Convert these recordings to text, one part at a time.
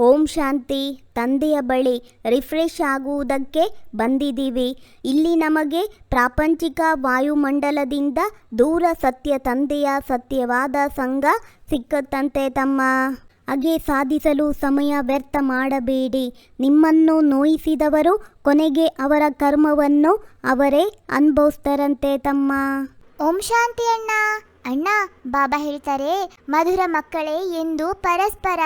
ಓಂ ಶಾಂತಿ, ತಂದೆಯ ಬಳಿ ರಿಫ್ರೆಶ್ ಆಗುವುದಕ್ಕೆ ಬಂದಿದ್ದೀವಿ. ಇಲ್ಲಿ ನಮಗೆ ಪ್ರಾಪಂಚಿಕ ವಾಯುಮಂಡಲದಿಂದ ದೂರ ಸತ್ಯ ತಂದೆಯ ಸತ್ಯವಾದ ಸಂಘ ಸಿಕ್ಕತ್ತಂತೆ ತಮ್ಮ ಹಾಗೆ ಸಾಧಿಸಲು ಸಮಯ ವ್ಯರ್ಥ ಮಾಡಬೇಡಿ. ನಿಮ್ಮನ್ನು ನೋಯಿಸಿದವರು ಕೊನೆಗೆ ಅವರ ಕರ್ಮವನ್ನು ಅವರೇ ಅನುಭವಿಸ್ತಾರಂತೆ ತಮ್ಮ. ಓಂ ಶಾಂತಿ ಅಣ್ಣ. ಅಣ್ಣ, ಬಾಬಾ ಹೇಳ್ತಾರೆ, ಮಧುರ ಮಕ್ಕಳೇ ಎಂದು ಪರಸ್ಪರ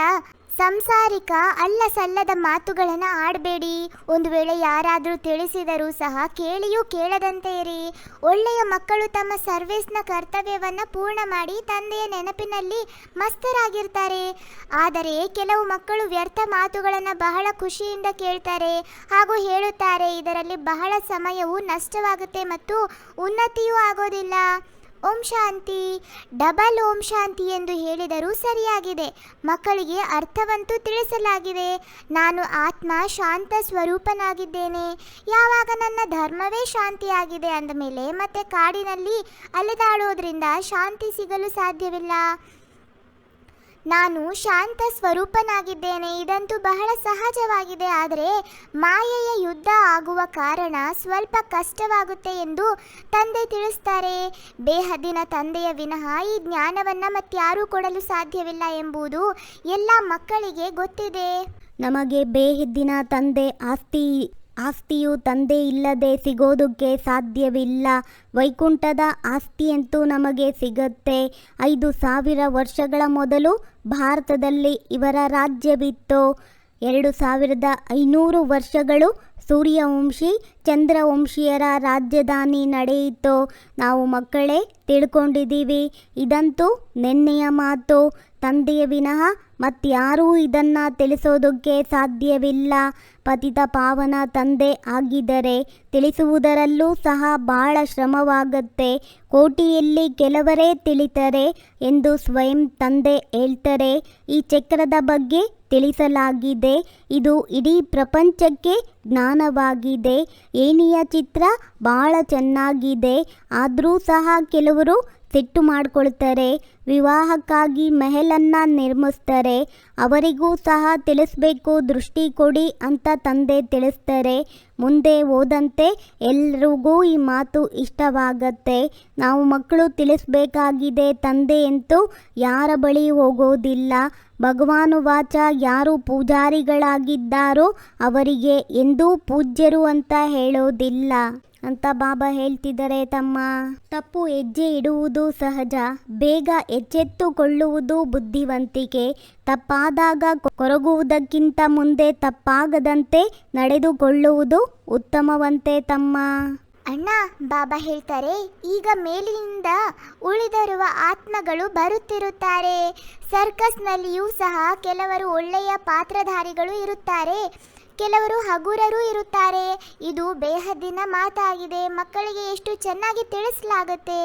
ಸಂಸಾರಿಕ ಅಲ್ಲ ಸಲ್ಲದ ಮಾತುಗಳನ್ನು ಆಡಬೇಡಿ. ಒಂದು ವೇಳೆ ಯಾರಾದರೂ ತಿಳಿಸಿದರೂ ಸಹ ಕೇಳಿಯೂ ಕೇಳದಂತೆ ಇರಿ ಒಳ್ಳೆಯ ಮಕ್ಕಳು ತಮ್ಮ ಸರ್ವಿಸ್ನ ಕರ್ತವ್ಯವನ್ನು ಪೂರ್ಣ ಮಾಡಿ ತಂದೆಯ ನೆನಪಿನಲ್ಲಿ ಮಸ್ತರಾಗಿರ್ತಾರೆ. ಆದರೆ ಕೆಲವು ಮಕ್ಕಳು ವ್ಯರ್ಥ ಮಾತುಗಳನ್ನು ಬಹಳ ಖುಷಿಯಿಂದ ಕೇಳ್ತಾರೆ ಹಾಗೂ ಹೇಳುತ್ತಾರೆ, ಇದರಲ್ಲಿ ಬಹಳ ಸಮಯವು ನಷ್ಟವಾಗುತ್ತೆ ಮತ್ತು ಉನ್ನತಿಯೂ ಆಗೋದಿಲ್ಲ. ಓಂ ಶಾಂತಿ. ಡಬಲ್ ಓಂ ಶಾಂತಿ ಎಂದು ಹೇಳಿದರೂ ಸರಿಯಾಗಿದೆ. ಮಕ್ಕಳಿಗೆ ಅರ್ಥವಂತೂ ತಿಳಿಸಲಾಗಿದೆ. ನಾನು ಆತ್ಮ ಶಾಂತ ಸ್ವರೂಪನಾಗಿದ್ದೇನೆ. ಯಾವಾಗ ನನ್ನ ಧರ್ಮವೇ ಶಾಂತಿಯಾಗಿದೆ ಅಂದಮೇಲೆ ಮತ್ತೆ ಕಾಡಿನಲ್ಲಿ ಅಲೆದಾಡೋದ್ರಿಂದ ಶಾಂತಿ ಸಿಗಲು ಸಾಧ್ಯವಿಲ್ಲ. ನಾನು ಶಾಂತ ಸ್ವರೂಪನಾಗಿದ್ದೇನೆ, ಇದಂತೂ ಬಹಳ ಸಹಜವಾಗಿದೆ. ಆದರೆ ಮಾಯೆಯ ಯುದ್ಧ ಆಗುವ ಕಾರಣ ಸ್ವಲ್ಪ ಕಷ್ಟವಾಗುತ್ತೆ ಎಂದು ತಂದೆ ತಿಳಿಸ್ತಾರೆ. ಬೇಹದಿನ ತಂದೆಯ ವಿನಃ ಈ ಜ್ಞಾನವನ್ನು ಮತ್ತಾರೂ ಕೊಡಲು ಸಾಧ್ಯವಿಲ್ಲ ಎಂಬುದು ಎಲ್ಲ ಮಕ್ಕಳಿಗೆ ಗೊತ್ತಿದೆ. ನಮಗೆ ಬೇಹಿದ್ದಿನ ತಂದೆ ಆಸ್ತಿ ಆಸ್ತಿಯು ತಂದೆ ಇಲ್ಲದೆ ಸಿಗೋದಕ್ಕೆ ಸಾಧ್ಯವಿಲ್ಲ. ವೈಕುಂಠದ ಆಸ್ತಿಯಂತೂ ನಮಗೆ ಸಿಗತ್ತೆ. ಐದು ಸಾವಿರ ವರ್ಷಗಳ ಮೊದಲು ಭಾರತದಲ್ಲಿ ಇವರ ರಾಜ್ಯವಿತ್ತು ಎರಡು ಸಾವಿರದ ಐನೂರು ವರ್ಷಗಳು ಸೂರ್ಯವಂಶಿ, ಚಂದ್ರವಂಶಿಯರ ರಾಜಧಾನಿ ನಡೆಯಿತು. ನಾವು ಮಕ್ಕಳೇ, ತಿಳ್ಕೊಂಡಿದ್ದೀವಿ. ಇದಂತೂ ನೆನ್ನೆಯ ಮಾತು. ತಂದೆಯ ವಿನಃ ಮತ್ಯಾರೂ ಇದನ್ನು ತಿಳಿಸೋದಕ್ಕೆ ಸಾಧ್ಯವಿಲ್ಲ. ಪತಿತ ಪಾವನ ತಂದೆ ಆಗಿದರೆ ತಿಳಿಸುವುದರಲ್ಲೂ ಸಹ ಬಹಳ ಶ್ರಮವಾಗತ್ತೆ. ಕೋಟಿಯಲ್ಲಿ ಕೆಲವರೇ ತಿಳಿತಾರೆ ಎಂದು ಸ್ವಯಂ ತಂದೆ ಹೇಳ್ತಾರೆ. ಈ ಚಕ್ರದ ಬಗ್ಗೆ ತಿಳಿಸಲಾಗಿದೆ. ಇದು ಇಡೀ ಪ್ರಪಂಚಕ್ಕೆ ಜ್ಞಾನವಾಗಿದೆ. ಏಣಿಯ ಚಿತ್ರ ಬಹಳ ಚೆನ್ನಾಗಿದೆ. ಆದರೂ ಸಹ ಕೆಲವರು ಸಿಟ್ಟು ಮಾಡಿಕೊಳ್ತಾರೆ, ವಿವಾಹಕ್ಕಾಗಿ ಮೆಹಲನ್ನು ನಿರ್ಮಿಸ್ತಾರೆ, ಅವರಿಗೂ ಸಹ ತಿಳಿಸ್ಬೇಕು, ದೃಷ್ಟಿ ಕೊಡಿ ಅಂತ ತಂದೆ ತಿಳಿಸ್ತಾರೆ. ಮುಂದೆ ಓದಂತೆ ಎಲ್ರಿಗೂ ಈ ಮಾತು ಇಷ್ಟವಾಗತ್ತೆ. ನಾವು ಮಕ್ಕಳು ತಿಳಿಸ್ಬೇಕಾಗಿದೆ ತಂದೆ ಅಂತೂ ಯಾರ ಬಳಿ ಹೋಗೋದಿಲ್ಲ. ಭಗವಾನು ವಾಚ ಯಾರು ಪೂಜಾರಿಗಳಾಗಿದ್ದಾರೋ ಅವರಿಗೆ ಎಂದೂ ಪೂಜ್ಯರು ಅಂತ ಹೇಳೋದಿಲ್ಲ. ಅಂತ ಬಾಬಾ ಹೇಳ್ತಿದ್ದಾರೆ ತಮ್ಮ. ತಪ್ಪು ಹೆಜ್ಜೆ ಇಡುವುದು ಸಹಜ. ಬೇಗ ಎಚ್ಚೆತ್ತುಕೊಳ್ಳುವುದು ಬುದ್ಧಿವಂತಿಕೆ. ತಪ್ಪಾದಾಗ ಕೊರಗುವುದಕ್ಕಿಂತ ಮುಂದೆ ತಪ್ಪಾಗದಂತೆ ನಡೆದುಕೊಳ್ಳುವುದು ಉತ್ತಮವಂತೆ ತಮ್ಮ. ಅಣ್ಣ, ಬಾಬಾ ಹೇಳ್ತಾರೆ, ಈಗ ಮೇಲಿನಿಂದ ಉಳಿದಿರುವ ಆತ್ಮಗಳು ಬರುತ್ತಿರುತ್ತಾರೆ. ಸರ್ಕಸ್ನಲ್ಲಿಯೂ ಸಹ ಕೆಲವರು ಒಳ್ಳೆಯ ಪಾತ್ರಧಾರಿಗಳು ಇರುತ್ತಾರೆ. ಕೆಲವರು ಹಗುರರು ಇರುತ್ತಾರೆ. ಇದು ಬೇಹದ್ದಿನ ಮಾತಾಗಿದೆ. ಮಕ್ಕಳಿಗೆ ಎಷ್ಟು ಚೆನ್ನಾಗಿ ತಿಳಿಸಲಾಗುತ್ತೆ.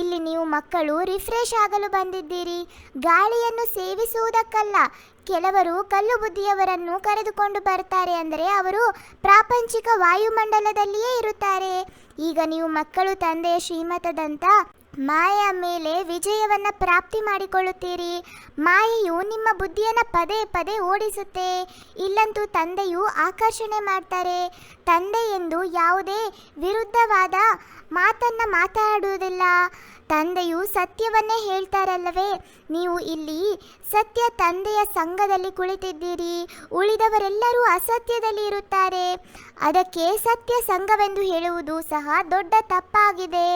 ಇಲ್ಲಿ ನೀವು ಮಕ್ಕಳು ರಿಫ್ರೆಶ್ ಆಗಲು ಬಂದಿದ್ದೀರಿ. ಗಾಳಿಯನ್ನು ಸೇವಿಸುವುದಕ್ಕಲ್ಲ. ಕೆಲವರು ಕಲ್ಲು ಬುದ್ಧಿಯವರನ್ನು ಕರೆದುಕೊಂಡು ಬರ್ತಾರೆ ಅಂದರೆ ಅವರು ಪ್ರಾಪಂಚಿಕ ವಾಯುಮಂಡಲದಲ್ಲಿಯೇ ಇರುತ್ತಾರೆ. ಈಗ ನೀವು ಮಕ್ಕಳು ತಂದೆಯ ಶ್ರೀಮತದಂತ ಮಾಯೆಯ ಮೇಲೆ ವಿಜಯವನ್ನು ಪ್ರಾಪ್ತಿ ಮಾಡಿಕೊಳ್ಳುತ್ತೀರಿ. ಮಾಯೆಯು ನಿಮ್ಮ ಬುದ್ಧಿಯನ್ನು ಪದೇ ಪದೇ ಓಡಿಸುತ್ತೆ. ಇಲ್ಲಂತೂ ತಂದೆಯು ಆಕರ್ಷಣೆ ಮಾಡ್ತಾರೆ. ತಂದೆ ಎಂದು ಯಾವುದೇ ವಿರುದ್ಧವಾದ ಮಾತನ್ನು ಮಾತಾಡುವುದಿಲ್ಲ. ತಂದೆಯು ಸತ್ಯವನ್ನೇ ಹೇಳ್ತಾರಲ್ಲವೇ? ನೀವು ಇಲ್ಲಿ ಸತ್ಯ ತಂದೆಯ ಸಂಘದಲ್ಲಿ ಕುಳಿತಿದ್ದೀರಿ, ಉಳಿದವರೆಲ್ಲರೂ ಅಸತ್ಯದಲ್ಲಿ ಇರುತ್ತಾರೆ. ಅದಕ್ಕೆ ಸತ್ಯ ಸಂಘವೆಂದು ಹೇಳುವುದು ಸಹ ದೊಡ್ಡ ತಪ್ಪಾಗಿದೆ.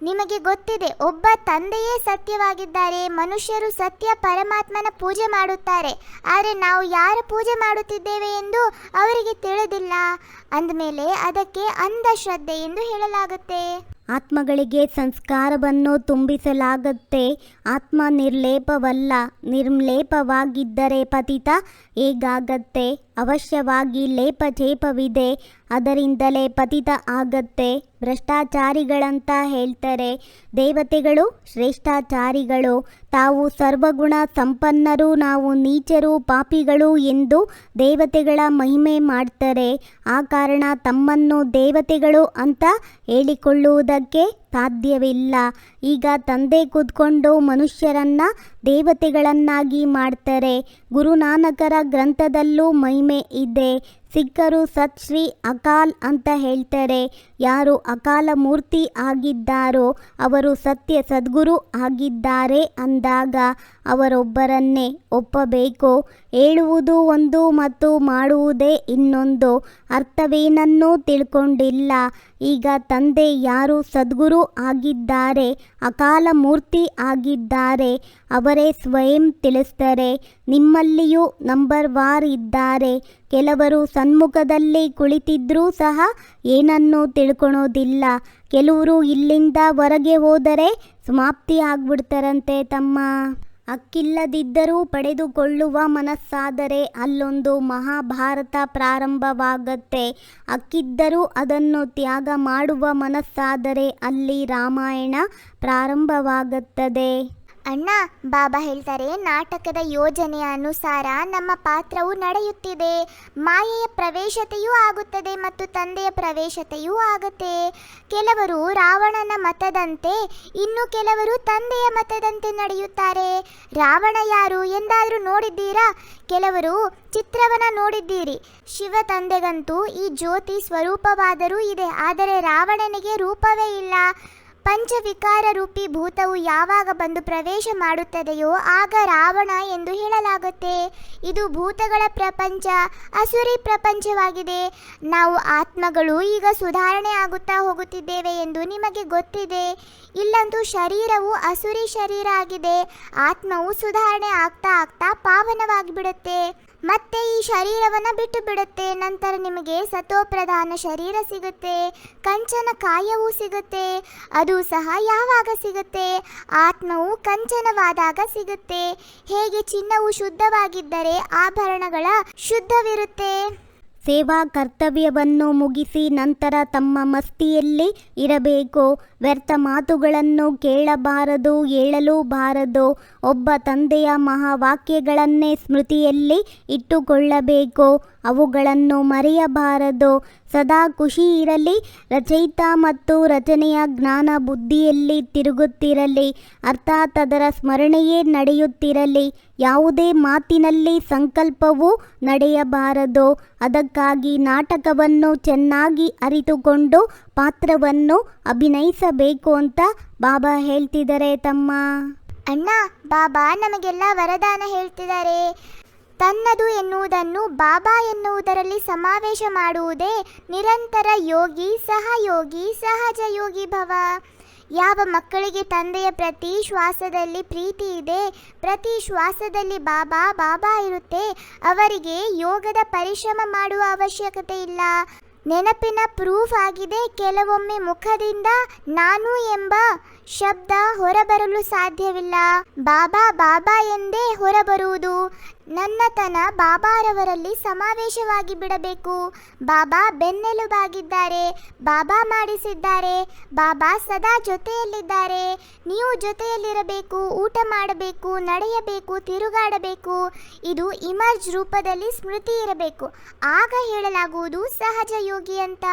ನಿಮಗೆ ಗೊತ್ತಿದೆ, ಒಬ್ಬ ತಂದೆಯೇ ಸತ್ಯವಾಗಿದ್ದಾರೆ, ಮನುಷ್ಯರು ಸತ್ಯ ಪರಮಾತ್ಮನ ಪೂಜೆ ಮಾಡುತ್ತಾರೆ. ಆದರೆ ನಾವು ಯಾರ ಪೂಜೆ ಮಾಡುತ್ತಿದ್ದೇವೆ ಎಂದು ಅವರಿಗೆ ತಿಳಿದಿಲ್ಲ. ಅಂದಮೇಲೆ ಅದಕ್ಕೆ ಅಂಧಶ್ರದ್ಧೆ ಎಂದು ಹೇಳಲಾಗುತ್ತೆ. ಆತ್ಮಗಳಿಗೆ ಸಂಸ್ಕಾರವನ್ನು ತುಂಬಿಸಲಾಗತ್ತೆ. ಆತ್ಮ ನಿರ್ಲೇಪವಲ್ಲ ನಿರ್ಲೇಪವಾಗಿದ್ದರೆ ಪತಿತ ಹೇಗಾಗತ್ತೆ? ಅವಶ್ಯವಾಗಿ ಲೇಪಚೇಪವಿದೆ ಅದರಿಂದಲೇ ಪತಿತ ಆಗತ್ತೆ. ಭ್ರಷ್ಟಾಚಾರಿಗಳಂತ ಹೇಳ್ತಾರೆ ದೇವತೆಗಳು, ಶ್ರೇಷ್ಠಾಚಾರಿಗಳು. ತಾವು ಸರ್ವಗುಣ ಸಂಪನ್ನರು, ನಾವು ನೀಚರು, ಪಾಪಿಗಳು ಎಂದು ದೇವತೆಗಳ ಮಹಿಮೆ ಮಾಡ್ತಾರೆ. ಆ ಕಾರಣ ತಮ್ಮನ್ನು ದೇವತೆಗಳು ಅಂತ ಹೇಳಿಕೊಳ್ಳುವುದಕ್ಕೆ ಸಾಧ್ಯವಿಲ್ಲ. ಈಗ ತಂದೆ ಕೂತ್ಕೊಂಡು ಮನುಷ್ಯರನ್ನ ದೇವತೆಗಳನ್ನಾಗಿ ಮಾಡ್ತಾರೆ. ಗುರುನಾನಕರ ಗ್ರಂಥದಲ್ಲೂ ಮಹಿಮೆ ಇದೆ. ಸಿಖ್ಖರು ಸತ್ ಶ್ರೀ ಅಕಾಲ್ ಅಂತ ಹೇಳ್ತಾರೆ. ಯಾರು ಅಕಾಲ ಮೂರ್ತಿ ಆಗಿದ್ದಾರೋ ಅವರು ಸತ್ಯ ಸದ್ಗುರು ಆಗಿದ್ದಾರೆ ಅಂದಾಗ ಅವರೊಬ್ಬರನ್ನೇ ಒಪ್ಪಬೇಕು? ಹೇಳುವುದು ಒಂದು ಮತ್ತು ಮಾಡುವುದೇ ಇನ್ನೊಂದು. ಅರ್ಥವೇನನ್ನೂ ತಿಳ್ಕೊಂಡಿಲ್ಲ. ಈಗ ತಂದೆ ಯಾರು? ಸದ್ಗುರು ಆಗಿದ್ದಾರೆ. ಅಕಾಲ ಮೂರ್ತಿ ಆಗಿದ್ದಾರೆ. ಅವರೇ ಸ್ವಯಂ ತಿಳಿಸ್ತಾರೆ. ನಿಮ್ಮಲ್ಲಿಯೂ ನಂಬರ್ ವಾರ್ ಇದ್ದಾರೆ. ಕೆಲವರು ಸನ್ಮುಖದಲ್ಲಿ ಕುಳಿತಿದ್ರೂ ಸಹ ಏನನ್ನೂ ತಿಳ್ಕೊಳೋದಿಲ್ಲ. ಕೆಲವರು ಇಲ್ಲಿಂದ ಹೊರಗೆ ಹೋದರೆ ಸಮಾಪ್ತಿ ಆಗ್ಬಿಡ್ತಾರಂತೆ ತಮ್ಮ ಅಕ್ಕಿಲ್ಲದಿದ್ದರೂ ಪಡೆದುಕೊಳ್ಳುವ ಮನಸ್ಸಾದರೆ ಅಲ್ಲೊಂದು ಮಹಾಭಾರತ ಪ್ರಾರಂಭವಾಗತ್ತೆ. ಅಕ್ಕಿದ್ದರೂ ಅದನ್ನು ತ್ಯಾಗ ಮಾಡುವ ಮನಸ್ಸಾದರೆ ಅಲ್ಲಿ ರಾಮಾಯಣ ಪ್ರಾರಂಭವಾಗುತ್ತದೆ. ಅಣ್ಣ, ಬಾಬಾ ಹೇಳ್ತಾರೆ, ನಾಟಕದ ಯೋಜನೆಯ ಅನುಸಾರ ನಮ್ಮ ಪಾತ್ರವು ನಡೆಯುತ್ತಿದೆ. ಮಾಯೆಯ ಪ್ರವೇಶತೆಯೂ ಆಗುತ್ತದೆ ಮತ್ತು ತಂದೆಯ ಪ್ರವೇಶತೆಯೂ ಆಗುತ್ತೆ. ಕೆಲವರು ರಾವಣನ ಮತದಂತೆ ಇನ್ನು ಕೆಲವರು ತಂದೆಯ ಮತದಂತೆ ನಡೆಯುತ್ತಾರೆ. ರಾವಣ ಯಾರು ಎಂದಾದರೂ ನೋಡಿದ್ದೀರಾ? ಕೆಲವರು ಚಿತ್ರವನ್ನ ನೋಡಿದ್ದೀರಿ. ಶಿವ ತಂದೆಗಂತೂ ಈ ಜ್ಯೋತಿ ಸ್ವರೂಪವಾದರೂ ಇದೆ. ಆದರೆ ರಾವಣನಿಗೆ ರೂಪವೇ ಇಲ್ಲ. ಪಂಚವಿಕಾರ ರೂಪಿ ಭೂತವು ಯಾವಾಗ ಬಂದು ಪ್ರವೇಶ ಮಾಡುತ್ತದೆಯೋ ಆಗ ರಾವಣ ಎಂದು ಹೇಳಲಾಗುತ್ತೆ. ಇದು ಭೂತಗಳ ಪ್ರಪಂಚ, ಅಸುರಿ ಪ್ರಪಂಚವಾಗಿದೆ. ನಾವು ಆತ್ಮಗಳು ಈಗ ಸುಧಾರಣೆ ಆಗುತ್ತಾ ಹೋಗುತ್ತಿದ್ದೇವೆ ಎಂದು ನಿಮಗೆ ಗೊತ್ತಿದೆ. ಇಲ್ಲಂತೂ ಶರೀರವು ಅಸುರಿ ಶರೀರ ಆಗಿದೆ. ಆತ್ಮವು ಸುಧಾರಣೆ ಆಗ್ತಾ ಆಗ್ತಾ ಪಾವನವಾಗಿ ಬಿಡುತ್ತೆ ಮತ್ತೆ ಈ ಶರೀರವನ್ನು ಬಿಟ್ಟು ಬಿಡುತ್ತೆ. ನಂತರ ನಿಮಗೆ ಸತೋಪ್ರಧಾನ ಶರೀರ ಸಿಗುತ್ತೆ. ಕಂಚನ ಕಾಯವೂ ಸಿಗುತ್ತೆ. ಅದು ಸಹ ಯಾವಾಗ ಸಿಗುತ್ತೆ? ಆತ್ಮವು ಕಂಚನವಾದಾಗ ಸಿಗುತ್ತೆ. ಹೇಗೆ ಚಿನ್ನವು ಶುದ್ಧವಾಗಿದ್ದರೆ ಆಭರಣಗಳ ಶುದ್ಧವಿರುತ್ತೆ. ಸೇವಾ ಕರ್ತವ್ಯವನ್ನು ಮುಗಿಸಿ ನಂತರ ತಮ್ಮ ಮಸ್ತಿಯಲ್ಲಿ ಇರಬೇಕು. ವ್ಯರ್ಥ ಮಾತುಗಳನ್ನು ಕೇಳಬಾರದು ಹೇಳಲೂಬಾರದು ಒಬ್ಬ ತಂದೆಯ ಮಹಾವಾಕ್ಯಗಳನ್ನೇ ಸ್ಮೃತಿಯಲ್ಲಿ ಇಟ್ಟುಕೊಳ್ಳಬೇಕು. ಅವುಗಳನ್ನು ಮರೆಯಬಾರದು. ಸದಾ ಖುಷಿ ಇರಲಿ, ರಚಯಿತ ಮತ್ತು ರಚನೆಯ ಜ್ಞಾನ ಬುದ್ಧಿಯಲ್ಲಿ ತಿರುಗುತ್ತಿರಲಿ. ಅರ್ಥಾತ್ ಅದರ ಸ್ಮರಣೆಯೇ ನಡೆಯುತ್ತಿರಲಿ. ಯಾವುದೇ ಮಾತಿನಲ್ಲಿ ಸಂಕಲ್ಪವು ನಡೆಯಬಾರದು. ಅದಕ್ಕಾಗಿ ನಾಟಕವನ್ನು ಚೆನ್ನಾಗಿ ಅರಿತುಕೊಂಡು ಪಾತ್ರವನ್ನು ಅಭಿನಯಿಸಬೇಕು ಅಂತ ಬಾಬಾ ಹೇಳ್ತಿದ್ದಾರೆ ತಮ್ಮ. ಅಣ್ಣ, ಬಾಬಾ ನಮಗೆಲ್ಲ ವರದಾನ ಹೇಳ್ತಿದ್ದಾರೆ. ತನ್ನದು ಎನ್ನುವುದನ್ನು ಬಾಬಾ ಎನ್ನುವುದರಲ್ಲಿ ಸಮಾವೇಶ ಮಾಡುವುದೇ ನಿರಂತರ ಯೋಗಿ, ಸಹಯೋಗಿ ಸಹಜ ಯೋಗಿ ಭವ. ಯಾವ ಮಕ್ಕಳಿಗೆ ತಂದೆಯ ಪ್ರತಿ ಶ್ವಾಸದಲ್ಲಿ ಪ್ರೀತಿ ಇದೆ, ಪ್ರತಿ ಶ್ವಾಸದಲ್ಲಿ ಬಾಬಾ ಬಾಬಾ ಇರುತ್ತೆ, ಅವರಿಗೆ ಯೋಗದ ಪರಿಶ್ರಮ ಮಾಡುವ ಅವಶ್ಯಕತೆ ಇಲ್ಲ. ನೆನಪಿನ ಪ್ರೂಫ್ ಆಗಿದೆ, ಕೆಲವೊಮ್ಮೆ ಮುಖದಿಂದ ನಾನು ಎಂಬ ಶಬ್ದ ಹೊರಬರಲು ಸಾಧ್ಯವಿಲ್ಲ. ಬಾಬಾ ಬಾಬಾ ಎಂದೇ ಹೊರಬರುವುದು. ನನ್ನತನ ಬಾಬಾರವರಲ್ಲಿ ಸಮಾವೇಶವಾಗಿ ಬಿಡಬೇಕು. ಬಾಬಾ ಬೆನ್ನೆಲುಬಾಗಿದ್ದಾರೆ. ಬಾಬಾ ಮಾಡಿಸಿದ್ದಾರೆ. ಬಾಬಾ ಸದಾ ಜೊತೆಯಲ್ಲಿದ್ದಾರೆ. ನೀವು ಜೊತೆಯಲ್ಲಿರಬೇಕು, ಊಟ ಮಾಡಬೇಕು, ನಡೆಯಬೇಕು, ತಿರುಗಾಡಬೇಕು. ಇದು ಇಮರ್ಜ್ ರೂಪದಲ್ಲಿ ಸ್ಮೃತಿ ಇರಬೇಕು. ಆಗ ಹೇಳಲಾಗುವುದು ಸಹಜ ಯೋಗಿ ಅಂತ.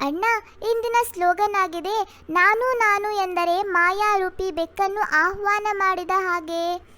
ಅಣ್ಣ, ಇಂದಿನ ಸ್ಲೋಗನ್ ಆಗಿದೆ, ನಾನು ನಾನು ಎಂದರೆ ಮಾಯಾರೂಪಿ ಬೆಕ್ಕನ್ನು ಆಹ್ವಾನ ಮಾಡಿದ ಹಾಗೆ.